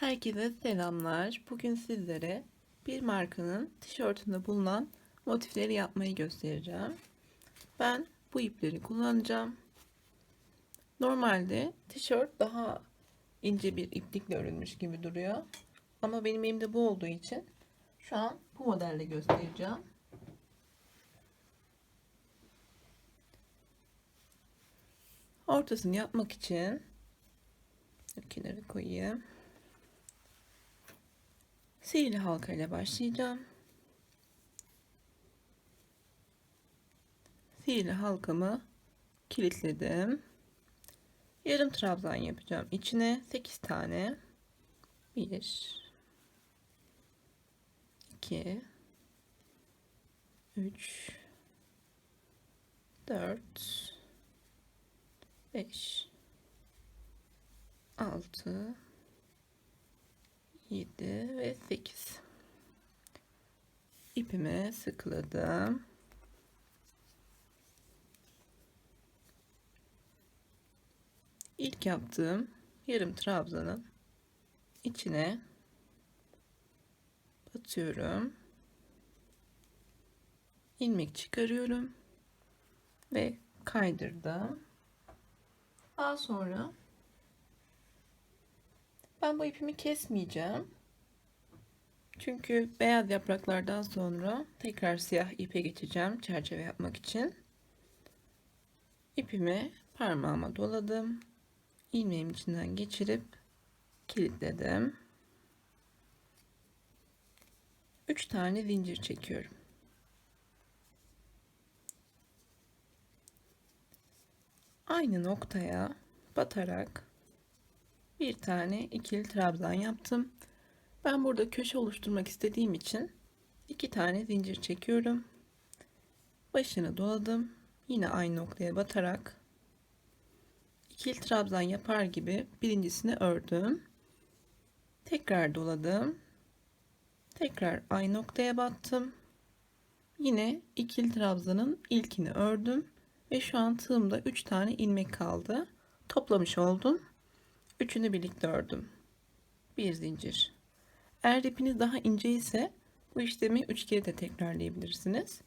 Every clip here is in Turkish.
Herkese selamlar. Bugün sizlere bir markanın tişörtünde bulunan motifleri yapmayı göstereceğim. Ben bu ipleri kullanacağım. Normalde tişört daha ince bir iplikle örülmüş gibi duruyor. Ama benim elimde bu olduğu için şu an bu modelle göstereceğim. Ortasını yapmak için kenara koyayım. Sihirli halka ile başlayacağım. Sihirli halkamı kilitledim. Yarım trabzan yapacağım. İçine 8 tane. 1 2 3 4 5 6 7 ve 8 ipime sıkıladım ilk yaptığım yarım trabzanın içine batıyorum. İlmek çıkarıyorum ve kaydırdım. Daha sonra ben bu ipimi kesmeyeceğim. Çünkü beyaz yapraklardan sonra tekrar siyah ipe geçeceğim çerçeve yapmak için. İpimi parmağıma doladım. ilmeğimin içinden geçirip kilitledim. 3 tane zincir çekiyorum. Aynı noktaya batarak bir tane ikili trabzan yaptım. Ben burada köşe oluşturmak istediğim için iki tane zincir çekiyorum. Başını doladım. Yine aynı noktaya batarak ikili trabzan yapar gibi birincisini ördüm. Tekrar doladım. Tekrar aynı noktaya battım. Yine ikili trabzanın ilkini ördüm ve şu an tığımda 3 tane ilmek kaldı. Toplamış oldum. Üçünü birlikte ördüm. Bir zincir. Eğer ipiniz daha ince ise bu işlemi üç kere de tekrarlayabilirsiniz.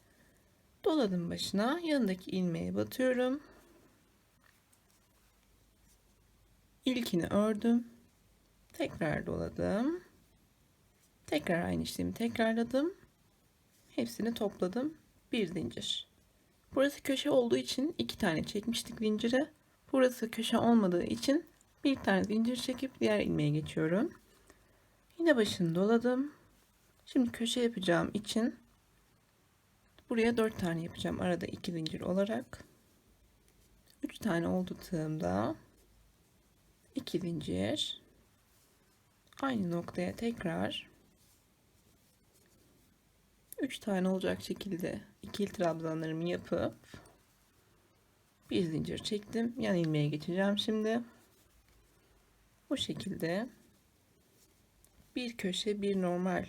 Doladım başına. Yanındaki ilmeğe batıyorum. İlkini ördüm. Tekrar doladım. Tekrar aynı işlemi tekrarladım. Hepsini topladım. Bir zincir. Burası köşe olduğu için iki tane çekmiştik zincire. Burası köşe olmadığı için bir tane zincir çekip diğer ilmeğe geçiyorum. Yine başını doladım. Şimdi köşe yapacağım için buraya 4 tane yapacağım arada 2 zincir olarak. 3 tane oldu tığımda. 2 zincir. Aynı noktaya tekrar 3 tane olacak şekilde ikili trabzanlarımı yapıp bir zincir çektim. Yan ilmeğe geçeceğim şimdi. Bu şekilde bir köşe bir normal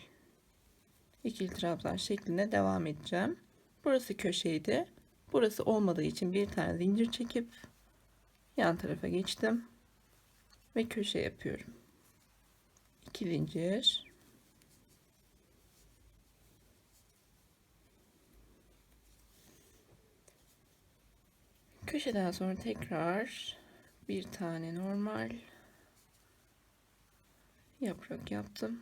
ikili trabzan şeklinde devam edeceğim. Burası köşeydi. Burası olmadığı için bir tane zincir çekip yan tarafa geçtim ve köşe yapıyorum. 2 zincir köşeden sonra tekrar bir tane normal yaprak yaptım.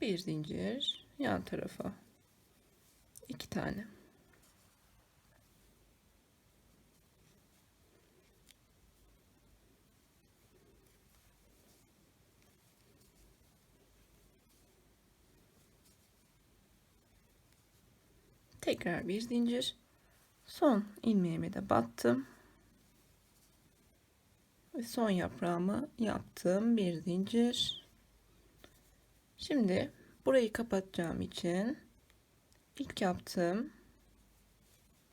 Bir zincir yan tarafa iki tane. Tekrar bir zincir. Son ilmeğime de battım. Ve son yaprağımı yaptım. Bir zincir. Şimdi burayı kapatacağım için ilk yaptığım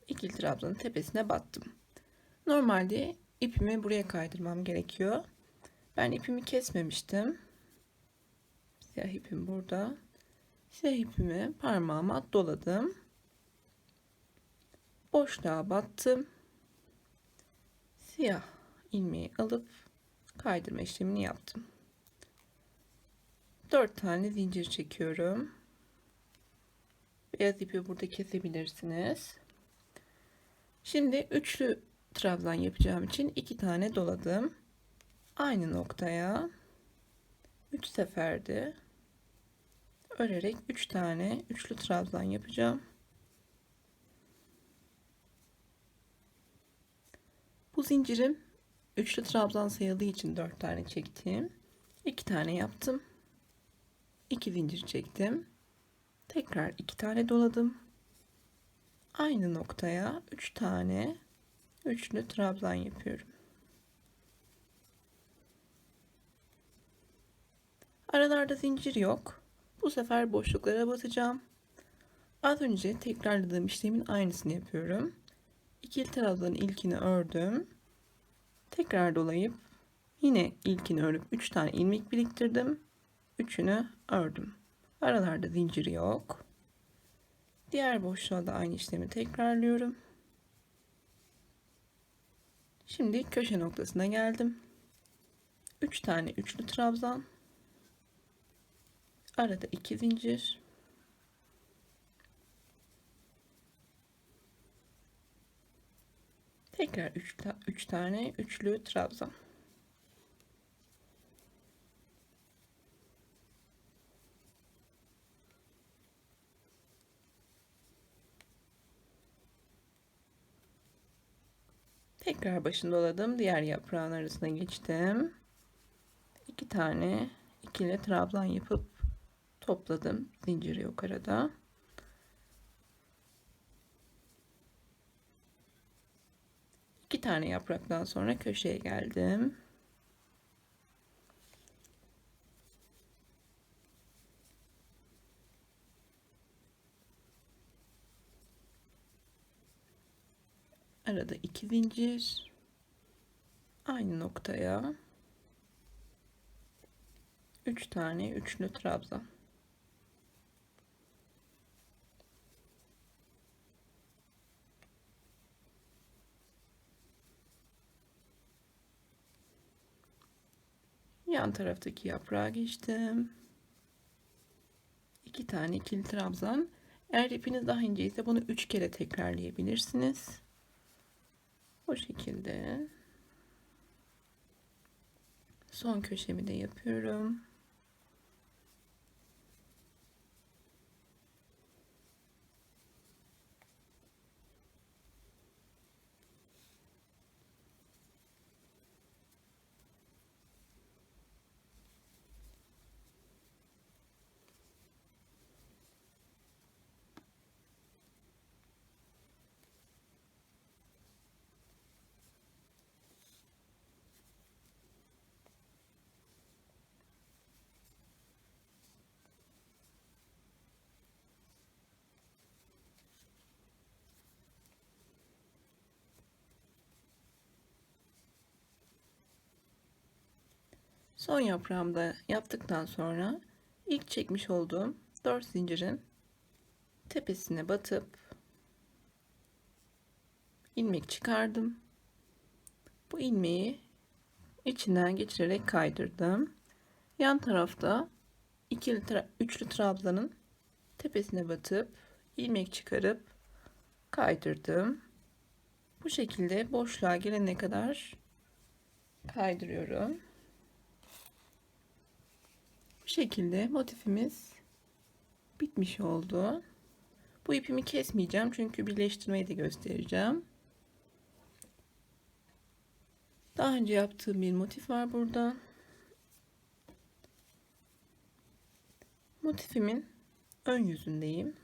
ikili trabzanın tepesine battım. Normalde ipimi buraya kaydırmam gerekiyor. Ben ipimi kesmemiştim. Siyah ipim burada. Siyah ipimi parmağıma doladım. Boşluğa battım. Siyah ilmeği alıp kaydırma işlemini yaptım. 4 tane zincir çekiyorum. Beyaz ipi burada kesebilirsiniz. Şimdi üçlü trabzan yapacağım için iki tane doladım. Aynı noktaya 3 seferde örerek 3 tane üçlü trabzan yapacağım. Bu zincirim üçlü trabzan sayıldığı için 4 tane çektim. 2 tane yaptım. 2 zincir çektim. Tekrar 2 tane doladım. Aynı noktaya 3 tane üçlü trabzan yapıyorum. Aralarda zincir yok. Bu sefer boşluklara batacağım. Az önce tekrarladığım işlemin aynısını yapıyorum. İkili trabzanın ilkini ördüm. Tekrar dolayıp yine ilkini örüp 3 tane ilmek biriktirdim. Üçünü ördüm. Aralarda zincir yok. Diğer boşluğa da aynı işlemi tekrarlıyorum. Şimdi köşe noktasına geldim. 3 tane üçlü trabzan. Arada 2 zincir. Tekrar 3 3 tane üçlü trabzan. Tekrar başını doladım. Diğer yaprağın arasına geçtim. İki tane ikili trabzan yapıp topladım. Zincir yok arada. İki tane yapraktan sonra köşeye geldim. Arada iki zincir. Aynı noktaya üç tane üçlü trabzan. Yan taraftaki yaprağa geçtim. İki tane ikili trabzan. Eğer ipiniz daha ince ise bunu üç kere tekrarlayabilirsiniz. Bu şekilde. Son köşemi de yapıyorum. Son yaprağımda yaptıktan sonra ilk çekmiş olduğum 4 zincirin tepesine batıp ilmek çıkardım. Bu ilmeği içinden geçirerek kaydırdım. Yan tarafta ikili tra üçlü trabzanın tepesine batıp ilmek çıkarıp kaydırdım. Bu şekilde boşluğa gelene kadar kaydırıyorum şekilde motifimiz bitmiş oldu. Bu ipimi kesmeyeceğim çünkü birleştirmeyi de göstereceğim. Daha önce yaptığım bir motif var burada. Motifimin ön yüzündeyim.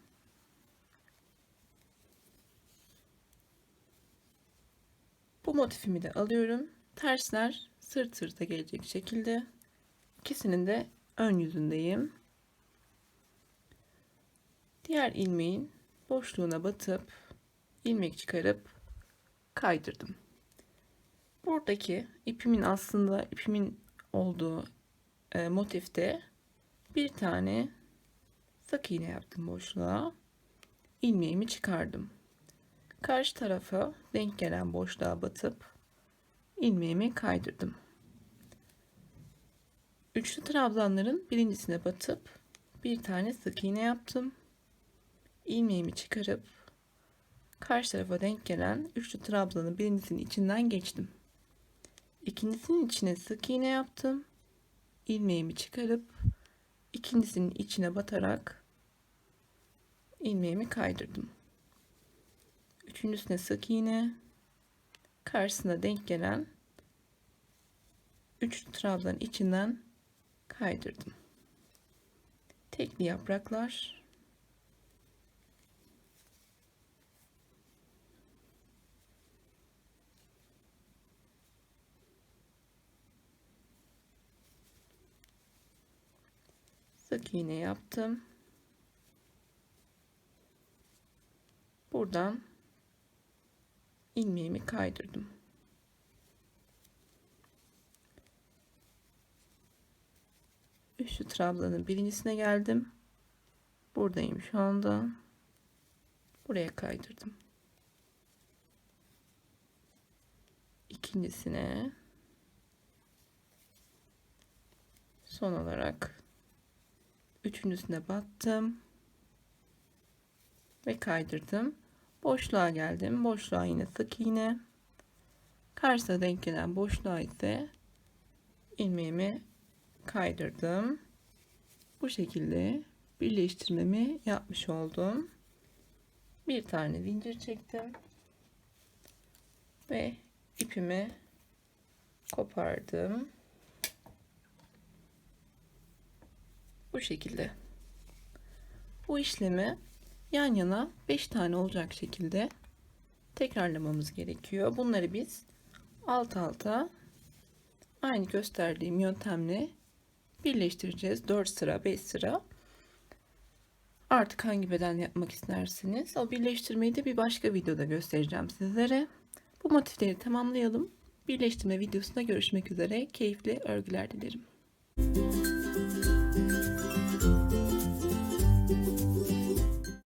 Bu motifimi de alıyorum. Tersler sırt sırta gelecek şekilde. İkisinin de ön yüzündeyim. Diğer ilmeğin boşluğuna batıp ilmek çıkarıp kaydırdım. Buradaki ipimin aslında ipimin olduğu e, motifte bir tane sık iğne yaptım boşluğa. ilmeğimi çıkardım. Karşı tarafa denk gelen boşluğa batıp ilmeğimi kaydırdım. Üçlü trabzanların birincisine batıp bir tane sık iğne yaptım. İlmeğimi çıkarıp karşı tarafa denk gelen üçlü trabzanın birincisinin içinden geçtim. İkincisinin içine sık iğne yaptım. İlmeğimi çıkarıp ikincisinin içine batarak ilmeğimi kaydırdım. Üçüncüsüne sık iğne, karşısına denk gelen üçlü trabzanın içinden kaydırdım. Tekli yapraklar sık iğne yaptım. Buradan ilmeğimi kaydırdım. Üçlü trabzanın birincisine geldim. Buradayım şu anda. Buraya kaydırdım. İkincisine son olarak üçüncüsüne battım ve kaydırdım. Boşluğa geldim. Boşluğa yine sık iğne. Karşısına denk gelen boşluğa ise ilmeğimi kaydırdım. Bu şekilde birleştirmemi yapmış oldum. Bir tane zincir çektim. Ve ipimi kopardım. Bu şekilde. Bu işlemi yan yana 5 tane olacak şekilde tekrarlamamız gerekiyor. Bunları biz alt alta aynı gösterdiğim yöntemle birleştireceğiz. 4 sıra 5 sıra. Artık hangi beden yapmak isterseniz o birleştirmeyi de bir başka videoda göstereceğim sizlere. Bu motifleri tamamlayalım. Birleştirme videosunda görüşmek üzere. Keyifli örgüler dilerim.